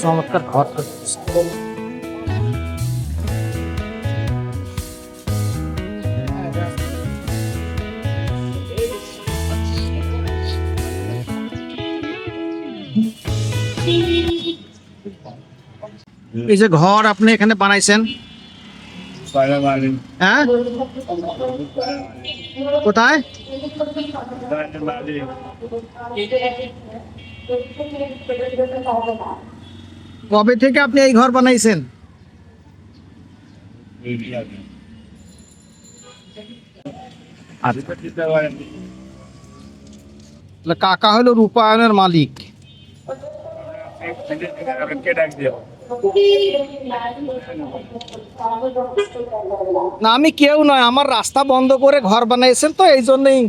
চমৎকার ঘর এই যে ঘর আপনি এখানে বানাইছেন আসসালামু আলাইকুম কোথায় দানেবালে এই যে এত তো থেকে আপনাদের গবে থেকে আপনি এই ঘর বানাইছেন এইবি আর কাকা হলো রূপায়নের মালিক না আমি কেউ নয় আমার রাস্তা বন্ধ করে ঘর বানাইছেন তো এই জন্যই